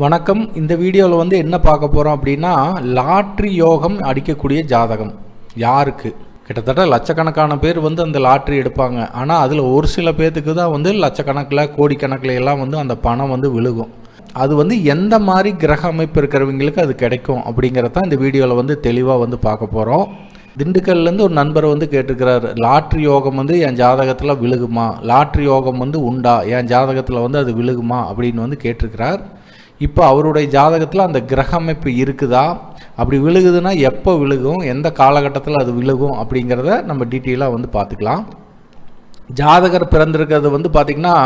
வணக்கம். இந்த வீடியோவில் வந்து என்ன பார்க்க போகிறோம் அப்படின்னா லாட்ரி யோகம் அடிக்கக்கூடிய ஜாதகம். யாருக்கு? கிட்டத்தட்ட லட்சக்கணக்கான பேர் வந்து அந்த லாட்ரி எடுப்பாங்க. ஆனால் அதில் ஒரு சில பேர்த்துக்கு தான் வந்து லட்சக்கணக்கில் கோடிக்கணக்கில் எல்லாம் வந்து அந்த பணம் வந்து விழுகும். அது வந்து எந்த மாதிரி கிரக அமைப்பு இருக்கிறவங்களுக்கு அது கிடைக்கும் அப்படிங்கிறத இந்த வீடியோவில் வந்து தெளிவாக வந்து பார்க்க போகிறோம் திண்டுக்கல்லேருந்து ஒரு நண்பர் வந்து கேட்டிருக்கிறார் லாட்ரி யோகம் வந்து என் ஜாதகத்தில் விழுகுமா? லாட்ரி யோகம் வந்து உண்டா? என் ஜாதகத்தில் வந்து அது விழுகுமா? அப்படின்னு வந்து கேட்டிருக்கிறார். இப்போ அவருடைய ஜாதகத்தில் அந்த கிரக அமைப்பு இருக்குதா? அப்படி விழுகுதுன்னா எப்போ விழுகும்? எந்த காலகட்டத்தில் அது விழுகும்? அப்படிங்கிறத நம்ம டீட்டெயிலாக வந்து பார்த்துக்கலாம். ஜாதகர் பிறந்திருக்கிறது வந்து பார்த்திங்கன்னா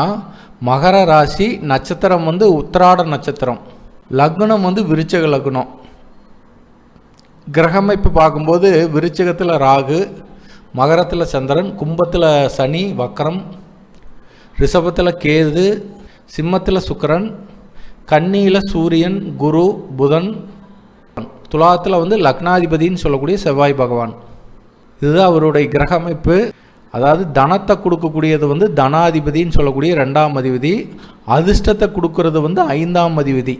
மகர ராசி நட்சத்திரம் வந்து உத்திராட நட்சத்திரம். லக்னம் வந்து விருச்சக லக்னம். கிரகமைப்பு பார்க்கும்போது விருச்சகத்தில் ராகு மகரத்தில் சந்திரன் கும்பத்தில் சனி வக்கரம் ரிஷபத்தில் கேது சிம்மத்தில் சுக்கரன் கன்னியில் சூரியன் குரு புதன். துலாத்தில் வந்து லக்னாதிபதின்னு சொல்லக்கூடிய செவ்வாய் பகவான். இதுதான் அவருடைய கிரக அமைப்பு. அதாவது தனத்தை கொடுக்கக்கூடியது வந்து தனாதிபதின்னு சொல்லக்கூடிய ரெண்டாம் அதிபதி. அதிர்ஷ்டத்தை கொடுக்கறது வந்து ஐந்தாம் அதிபதி.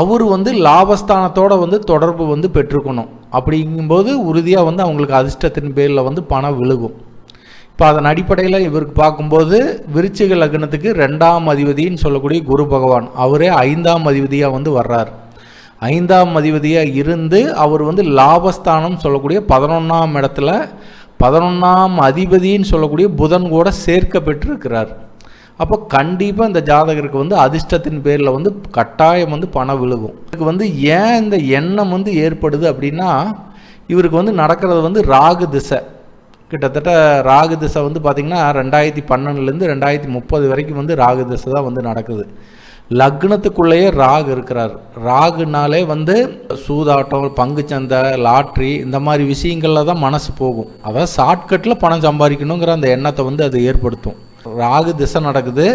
அவர் வந்து லாபஸ்தானத்தோடு வந்து தொடர்பு வந்து பெற்றுக்கணும். அப்படிங்கும்போது உறுதியாக வந்து அவங்களுக்கு அதிர்ஷ்டத்தின் பேரில் வந்து பணம் விழுகும். இப்போ அதன் அடிப்படையில் இவருக்கு பார்க்கும்போது விருச்சிக லக்னத்துக்கு ரெண்டாம் அதிபதின்னு சொல்லக்கூடிய குரு பகவான் அவரே ஐந்தாம் அதிபதியாக வந்து வர்றார். ஐந்தாம் அதிபதியாக இருந்து அவர் வந்து லாபஸ்தானம் சொல்லக்கூடிய பதினொன்றாம் இடத்துல பதினொன்றாம் அதிபதின்னு சொல்லக்கூடிய புதன் கூட சேர்க்க பெற்றிருக்கிறார். அப்போ கண்டிப்பாக இந்த ஜாதகருக்கு வந்து அதிர்ஷ்டத்தின் பேரில் வந்து கட்டாயம் வந்து பணம் விழுகும். இதுக்கு வந்து ஏன் இந்த எண்ணம் வந்து ஏற்படுது அப்படின்னா இவருக்கு வந்து நடக்கிறது வந்து ராகு திசை. கிட்டத்தட்ட ராகு திசை வந்து பார்த்திங்கன்னா ரெண்டாயிரத்தி பன்னெண்டுலேருந்து ரெண்டாயிரத்தி முப்பது வரைக்கும் வந்து ராகு திசை தான் வந்து நடக்குது. லக்னத்துக்குள்ளேயே ராகு இருக்கிறார். ராகுனாலே வந்து சூதாட்டம் பங்குச்சந்தை லாட்ரி இந்த மாதிரி விஷயங்களில் தான் மனசு போகும். அதாவது ஷார்ட்கட்டில் பணம் சம்பாதிக்கணுங்கிற அந்த எண்ணத்தை வந்து அது ஏற்படுத்தும். ராகு திசை நடக்குது.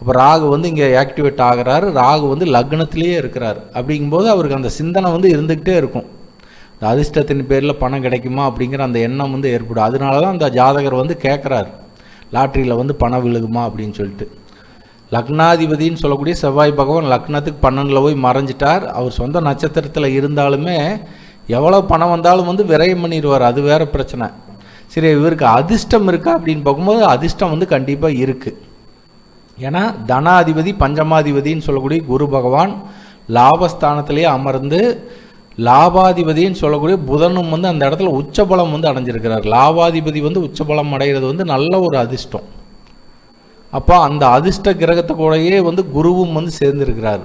அப்போ ராகு வந்து இங்கே ஆக்டிவேட் ஆகிறாரு. ராகு வந்து லக்னத்திலேயே இருக்கிறார். அப்படிங்கும்போது அவருக்கு அந்த சிந்தனை வந்து இருந்துக்கிட்டே இருக்கும். இந்த அதிர்ஷ்டத்தின் பேரில் பணம் கிடைக்குமா அப்படிங்கிற அந்த எண்ணம் வந்து ஏற்படும். அதனால தான் அந்த ஜாதகர் வந்து கேட்குறாரு லாட்ரியில் வந்து பணம் விழுகுமா அப்படின்னு சொல்லிட்டு. லக்னாதிபதின்னு சொல்லக்கூடிய செவ்வாய் பகவான் லக்னத்துக்கு பன்னெண்டில் போய் மறைஞ்சிட்டார். அவர் சொந்த நட்சத்திரத்தில் இருந்தாலுமே எவ்வளோ பணம் வந்தாலும் வந்து விரயம் பண்ணிடுவார். அது வேறு பிரச்சனை. சரி இவருக்கு அதிர்ஷ்டம் இருக்கா அப்படின்னு பார்க்கும்போது அதிர்ஷ்டம் வந்து கண்டிப்பாக இருக்குது ஏன்னா தனாதிபதி பஞ்சமாதிபதின்னு சொல்லக்கூடிய குரு பகவான் லாபஸ்தானத்திலேயே அமர்ந்து லாபாதிபதின்னு சொல்லக்கூடிய புதனும் வந்து அந்த இடத்துல உச்சபலம் வந்து அடைஞ்சிருக்கிறார். லாபாதிபதி வந்து உச்சபலம் அடைகிறது வந்து நல்ல ஒரு அதிர்ஷ்டம். அப்போ அந்த அதிர்ஷ்ட கிரகத்தை கூடயே வந்து குருவும் வந்து சேர்ந்துருக்கிறார்.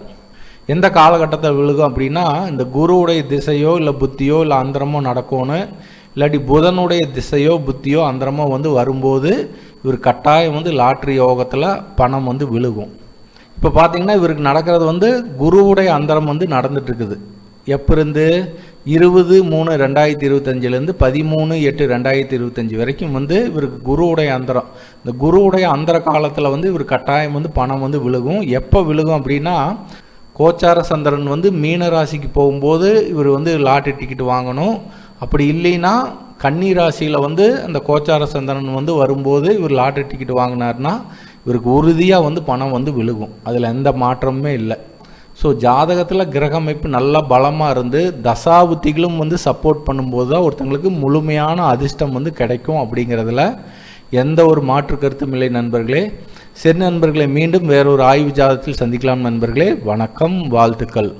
எந்த காலகட்டத்தில் விழுகும் அப்படின்னா இந்த குருவுடைய திசையோ இல்லை புத்தியோ இல்லை அந்தரமோ நடக்கும்னு இல்லாட்டி புதனுடைய திசையோ புத்தியோ அந்தரமோ வந்து வரும்போது இவர் கட்டாயம் வந்து லாட்ரி யோகத்தில் பணம் வந்து விழுகும். இப்போ பார்த்தீங்கன்னா இவருக்கு நடக்கிறது வந்து குருவுடைய அந்தரம் வந்து நடந்துட்டுருக்குது எப்பிருந்து? இருபது மூணு ரெண்டாயிரத்தி இருபத்தஞ்சிலேருந்து பதிமூணு எட்டு ரெண்டாயிரத்தி இருபத்தஞ்சி வரைக்கும் வந்து இவருக்கு குருவுடைய அந்தரம். இந்த குருவுடைய அந்தர காலத்தில் வந்து இவர் கட்டாயம் வந்து பணம் வந்து விழுகும். எப்போ விழுகும் அப்படின்னா கோச்சார சந்திரன் வந்து மீன ராசிக்கு போகும்போது இவர் வந்து லாட்டரி டிக்கெட் வாங்கணும். அப்படி இல்லைன்னா கன்னி ராசியில் வந்து அந்த கோச்சார சந்திரன் வந்து வரும்போது இவர் லாட்டரி டிக்கெட் வாங்கினார்னா இவருக்கு உறுதியாக வந்து பணம் வந்து விழுகும். அதில் எந்த மாற்றமுமே இல்லை. ஸோ ஜாதகத்தில் கிரக அமைப்பு நல்லா பலமாக இருந்து தசாபுத்திகளும் வந்து சப்போர்ட் பண்ணும்போது தான் ஒருத்தங்களுக்கு முழுமையான அதிர்ஷ்டம் வந்து கிடைக்கும் அப்படிங்கிறதுல எந்த ஒரு மாற்று கருத்தும் இல்லை நண்பர்களே. சரி நண்பர்களை மீண்டும் வேறொரு ஆய்வு ஜாதகத்தில் சந்திக்கலாம் நண்பர்களே. வணக்கம் வாழ்த்துக்கள்.